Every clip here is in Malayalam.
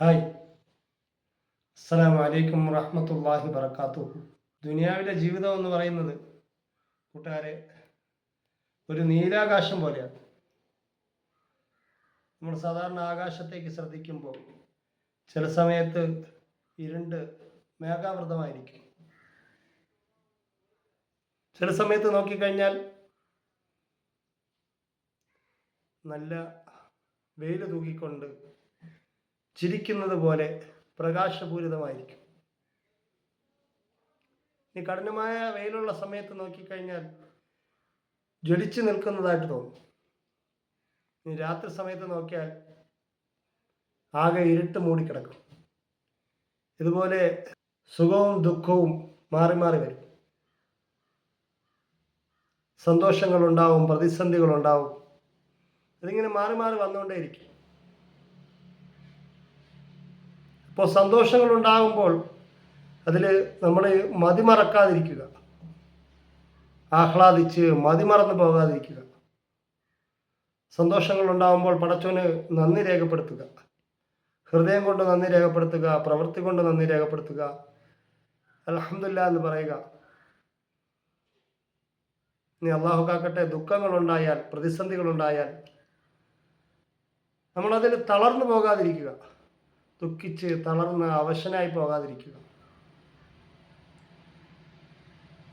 ഹായ്. അസ്സലാമു അലൈക്കും വറഹമത്തല്ലാഹി വബറകാതുഹു ദുനിയാവിലെ ജീവിതം എന്ന് പറയുന്നത് കൂട്ടുകാരെ ഒരു നീലാകാശം പോലെയാണ്. നമ്മൾ സാധാരണ ആകാശത്തേക്ക് ശ്രദ്ധിക്കുമ്പോൾ ചില സമയത്ത് ഇരുണ്ട് മേഘാവൃതമായിരിക്കും. ചില സമയത്ത് നോക്കിക്കഴിഞ്ഞാൽ നല്ല വെയിൽ തൂക്കിക്കൊണ്ട് ചിരിക്കുന്നത് പോലെ പ്രകാശപൂരിതമായിരിക്കും. ഇനി കഠിനമായ വെയിലുള്ള സമയത്ത് നോക്കിക്കഴിഞ്ഞാൽ ജ്വലിച്ചു നിൽക്കുന്നതായിട്ട് തോന്നും. ഇനി രാത്രി സമയത്ത് നോക്കിയാൽ ആകെ ഇരുട്ട് മൂടിക്കിടക്കും. ഇതുപോലെ സുഖവും ദുഃഖവും മാറി മാറി വരും. സന്തോഷങ്ങളുണ്ടാവും പ്രതിസന്ധികളുണ്ടാവും. ഇതിങ്ങനെ മാറി മാറി വന്നുകൊണ്ടേയിരിക്കും. ഇപ്പോൾ സന്തോഷങ്ങൾ ഉണ്ടാകുമ്പോൾ അതിൽ നമ്മൾ മതിമറക്കാതിരിക്കുക. ആഹ്ലാദിച്ച് മതിമറന്ന് പോകാതിരിക്കുക. സന്തോഷങ്ങൾ ഉണ്ടാകുമ്പോൾ പടച്ചോന് നന്ദി രേഖപ്പെടുത്തുക. ഹൃദയം കൊണ്ട് നന്ദി രേഖപ്പെടുത്തുക പ്രവൃത്തി കൊണ്ട് നന്ദി രേഖപ്പെടുത്തുക. അലഹമില്ല എന്ന് പറയുക. ഇനി അള്ളാഹു കാക്കട്ടെ ദുഃഖങ്ങളുണ്ടായാൽ പ്രതിസന്ധികളുണ്ടായാൽ നമ്മളതിൽ തളർന്നു പോകാതിരിക്കുക. ദുഃഖിച്ച് തളർന്ന് അവശനായി പോകാതിരിക്കുക.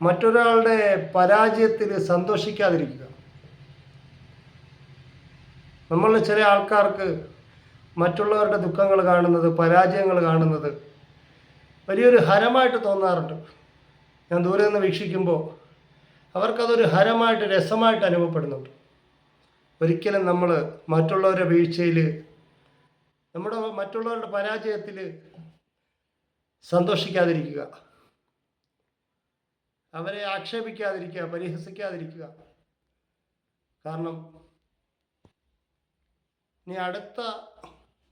മറ്റൊരാളുടെ പരാജയത്തിൽ സന്തോഷിക്കാതിരിക്കുക. നമ്മളിൽ ചില ആൾക്കാർക്ക് മറ്റുള്ളവരുടെ ദുഃഖങ്ങൾ കാണുന്നത് പരാജയങ്ങൾ കാണുന്നത് വലിയൊരു ഹരമായിട്ട് തോന്നാറുണ്ട്. ഞാൻ ദൂരെ നിന്ന് വീക്ഷിക്കുമ്പോൾ അവർക്കതൊരു ഹരമായിട്ട് രസമായിട്ട് അനുഭവപ്പെടുന്നുണ്ട്. ഒരിക്കലും നമ്മൾ മറ്റുള്ളവരുടെ വീഴ്ചയിൽ നമ്മുടെ മറ്റുള്ളവരുടെ പരാജയത്തിൽ സന്തോഷിക്കാതിരിക്കുക. അവരെ ആക്ഷേപിക്കാതിരിക്കുക പരിഹസിക്കാതിരിക്കുക. കാരണം ഇനി അടുത്ത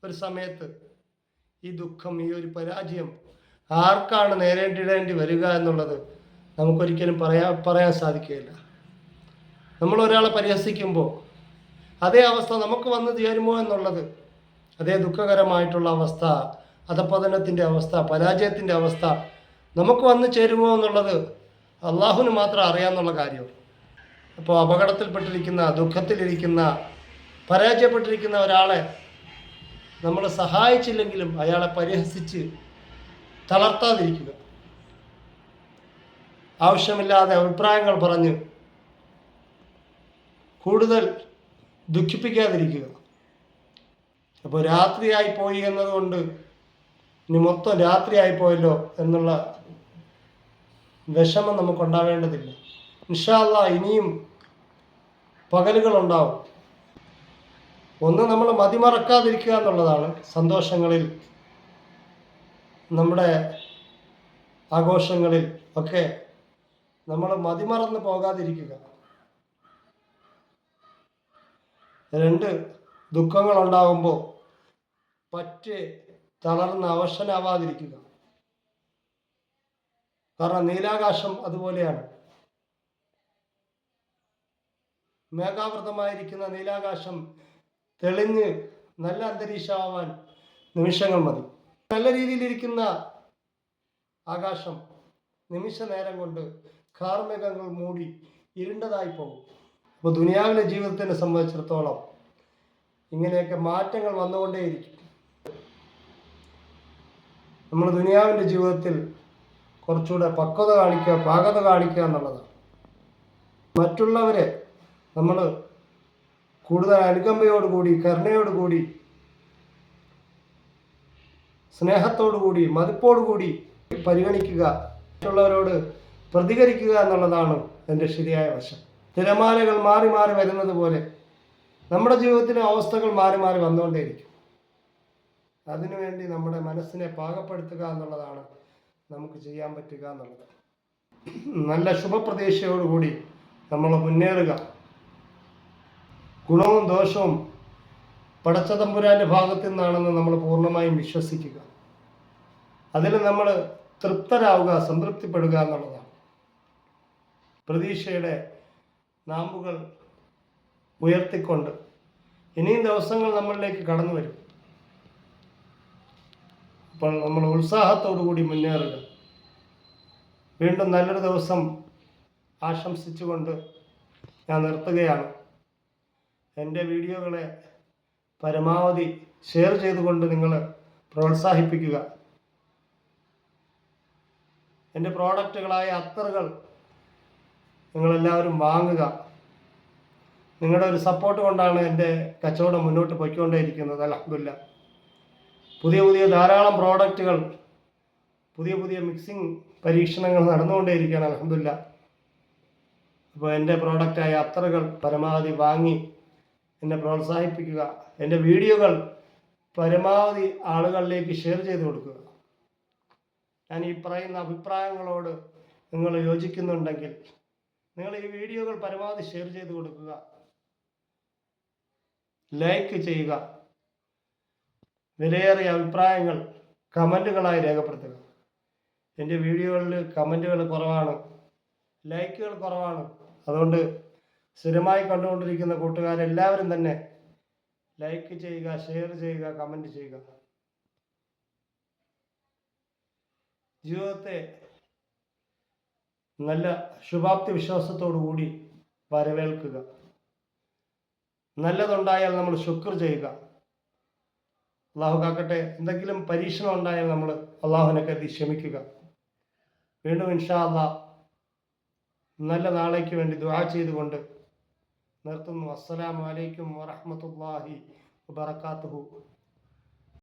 ഒരു സമയത്ത് ഈ ദുഃഖം ഈ ഒരു പരാജയം ആർക്കാണ് നേരിടേണ്ടി വരിക എന്നുള്ളത് നമുക്കൊരിക്കലും പറയാ പറയാൻ സാധിക്കുകയില്ല. നമ്മൾ ഒരാളെ പരിഹസിക്കുമ്പോൾ അതേ അവസ്ഥ നമുക്ക് വന്നു ചേരുമോ എന്നുള്ളത് അതേ ദുഃഖകരമായിട്ടുള്ള അവസ്ഥ അധപതനത്തിന്റെ അവസ്ഥ പരാജയത്തിന്റെ അവസ്ഥ നമുക്ക് വന്നു ചേരുമോ എന്നുള്ളത് അള്ളാഹുവിന് മാത്രം അറിയാമെന്നുള്ള കാര്യമാണ് അപ്പോൾ അപകടത്തിൽപ്പെട്ടിരിക്കുന്ന ദുഃഖത്തിലിരിക്കുന്ന പരാജയപ്പെട്ടിരിക്കുന്ന ഒരാളെ നമ്മൾ സഹായിച്ചില്ലെങ്കിലും അയാളെ പരിഹസിച്ച് തളർത്താതിരിക്കുക. ആവശ്യമില്ലാതെ അഭിപ്രായങ്ങൾ പറഞ്ഞ് കൂടുതൽ ദുഃഖിപ്പിക്കാതിരിക്കുക. അപ്പോൾ രാത്രിയായി പോയി എന്നതുകൊണ്ട് ഇനി മൊത്തം രാത്രിയായി പോയല്ലോ എന്നുള്ള വിഷമം നമുക്കുണ്ടാവേണ്ടതില്ല. ഇൻഷാല്ല ഇനിയും പകലുകളുണ്ടാവും. ഒന്ന് നമ്മൾ മതിമറക്കാതിരിക്കുക എന്നുള്ളതാണ് സന്തോഷങ്ങളിൽ നമ്മുടെ ആഘോഷങ്ങളിൽ ഒക്കെ നമ്മൾ മതിമറന്ന് പോകാതിരിക്കുക. രണ്ട് ദുഃഖങ്ങളുണ്ടാകുമ്പോൾ പറ്റ് തളർന്ന് അവശനാവാതിരിക്കുക. കാരണം നീലാകാശം അതുപോലെയാണ്. മേഘാവൃതമായിരിക്കുന്ന നീലാകാശം തെളിഞ്ഞ് നല്ല അന്തരീക്ഷമാവാൻ നിമിഷങ്ങൾ മതി. നല്ല രീതിയിലിരിക്കുന്ന ആകാശം നിമിഷ നേരം കൊണ്ട് കാർമേഘങ്ങൾ മൂടി ഇരുണ്ടതായി പോകും. അപ്പോൾ ദുനിയാവിലെ ജീവിതത്തിനെ സംബന്ധിച്ചിടത്തോളം ഇങ്ങനെയൊക്കെ മാറ്റങ്ങൾ വന്നുകൊണ്ടേയിരിക്കും. നമ്മൾ ദുനിയാവിന്റെ ജീവിതത്തിൽ കുറച്ചുകൂടെ പക്വത കാണിക്കുക പാകത കാണിക്കുക എന്നുള്ളതാണ് മറ്റുള്ളവരെ നമ്മൾ കൂടുതൽ അനുകമ്പയോടുകൂടി കരുണയോടുകൂടി സ്നേഹത്തോടുകൂടി മതിപ്പോടുകൂടി പരിഗണിക്കുക മറ്റുള്ളവരോട് പ്രതികരിക്കുക എന്നുള്ളതാണ് എന്റെ ശരിയായ വശം. തിരമാലകൾ മാറി മാറി വരുന്നത് പോലെ നമ്മുടെ ജീവിതത്തിലെ അവസ്ഥകൾ മാറി മാറി വന്നുകൊണ്ടേയിരിക്കും. അതിനുവേണ്ടി നമ്മുടെ മനസ്സിനെ പാകപ്പെടുത്തുക എന്നുള്ളതാണ് നമുക്ക് ചെയ്യാൻ പറ്റുക എന്നുള്ളത്. നല്ല ശുഭപ്രതീക്ഷയോടുകൂടി നമ്മൾ മുന്നേറുക. ഗുണവും ദോഷവും പടച്ചതമ്പുരാന്റെ ഭാഗത്തു നിന്നാണെന്ന് നമ്മൾ പൂർണമായും വിശ്വസിക്കുക. അതിൽ നമ്മൾ തൃപ്തരാവുക സംതൃപ്തിപ്പെടുക എന്നുള്ളതാണ്. പ്രതീക്ഷയുടെ നാമ്പുകൾ ഉയർത്തിക്കൊണ്ട് ഇനിയും ദിവസങ്ങൾ നമ്മളിലേക്ക് കടന്നു വരും അപ്പോൾ നമ്മൾ ഉത്സാഹത്തോടു കൂടി മുന്നേറുക. വീണ്ടും നല്ലൊരു ദിവസം ആശംസിച്ചുകൊണ്ട് ഞാൻ നിർത്തുകയാണ്. എന്റെ വീഡിയോകളെ പരമാവധി ഷെയർ ചെയ്തുകൊണ്ട് നിങ്ങൾ പ്രോത്സാഹിപ്പിക്കുക. എന്റെ പ്രോഡക്റ്റുകളായ അത്തറുകൾ നിങ്ങളെല്ലാവരും വാങ്ങുക. നിങ്ങളുടെ ഒരു സപ്പോർട്ട് കൊണ്ടാണ് എന്റെ കച്ചവടം മുന്നോട്ട് പോയിക്കൊണ്ടേയിരിക്കുന്നത്. അലഹമില്ല പുതിയ പുതിയ ധാരാളം പ്രോഡക്റ്റുകൾ പുതിയ പുതിയ മിക്സിംഗ് പരീക്ഷണങ്ങൾ നടന്നുകൊണ്ടേയിരിക്കുകയാണ് അലഹമില്ല അപ്പോൾ എന്റെ പ്രോഡക്റ്റായ അത്തറുകൾ പരമാവധി വാങ്ങി എന്നെ പ്രോത്സാഹിപ്പിക്കുക എന്റെ വീഡിയോകൾ പരമാവധി ആളുകളിലേക്ക് ഷെയർ ചെയ്ത് കൊടുക്കുക. ഞാൻ ഈ പറയുന്ന അഭിപ്രായങ്ങളോട് നിങ്ങൾ യോജിക്കുന്നുണ്ടെങ്കിൽ നിങ്ങൾ ഈ വീഡിയോകൾ പരമാവധി ഷെയർ ചെയ്ത് കൊടുക്കുക. ലൈക്ക് ചെയ്യുക. വിലയേറിയ അഭിപ്രായങ്ങൾ കമന്റുകളായി രേഖപ്പെടുത്തുക. എന്റെ വീഡിയോകളിൽ കമന്റുകൾ കുറവാണ് ലൈക്കുകൾ കുറവാണ്. അതുകൊണ്ട് സ്ഥിരമായി കണ്ടുകൊണ്ടിരിക്കുന്ന കൂട്ടുകാരെല്ലാവരും തന്നെ ലൈക്ക് ചെയ്യുക ഷെയർ ചെയ്യുക കമന്റ് ചെയ്യുക. ജീവിതത്തെ നല്ല ശുഭാപ്തി വിശ്വാസത്തോടു കൂടി വരവേൽക്കുക. നല്ലതുണ്ടായാൽ നമ്മൾ ശുക്ർ ചെയ്യുക. അള്ളാഹു കാക്കട്ടെ എന്തെങ്കിലും പരീക്ഷണം ഉണ്ടായാൽ നമ്മൾ അള്ളാഹുവിനെ കരുതി ക്ഷമിക്കുക. വീണ്ടും ഇൻഷാ അള്ളാ നല്ല നാളേക്ക് വേണ്ടി ദുആ ചെയ്തുകൊണ്ട് നിർത്തുന്നു. അസ്സലാമു അലൈക്കും വറഹ്മത്തുള്ളാഹി വബറകാതുഹു.